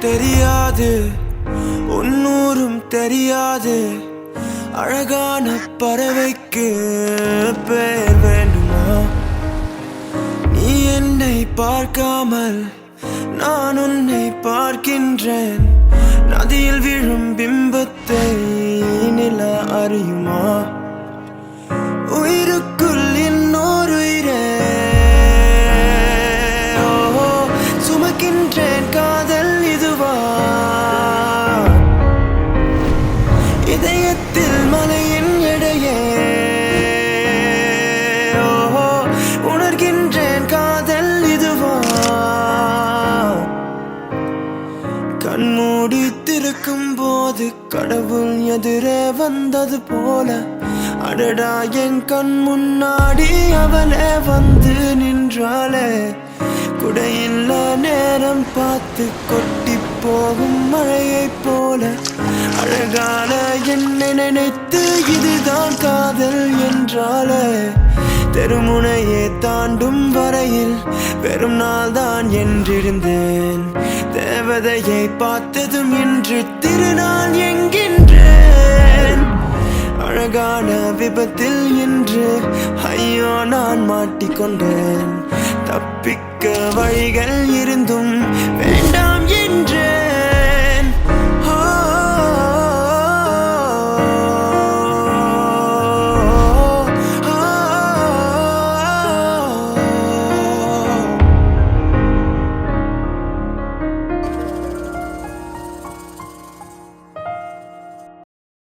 தெரியாது உன்னூரும் தெரியாது. அழகான பறவைக்கு பேர் வேண்டுமா? நீ என்னை பார்க்காமல் நான் உன்னை பார்க்கின்றேன். நதியில் விழும் பிம்பத்தை நில அறியுமா? உயிருக்குள் இன்னொரு உயிரே. கண்மூடி போது கடவுள் எதிரே வந்தது போல. அடடா என் கண் முன்னாடி அவளே வந்து நின்றாளே. குடையில்ல நேரம் பார்த்து கொட்டி போகும் மழையை போல. அழகான என்னை நினைத்து இதுதான் காதல் என்றாலே தெருமுனையே தாண்டும் வரையில் வெறும் நாள் தான் என்றிருந்தேன். தேவதையை பார்த்ததும் இன்று திருநாள் என்கின்றேன். அழகான விபத்தில் இன்று ஐயோ நான் மாட்டிக்கொண்டேன். தப்பிக்க வழிகள் இருந்தும்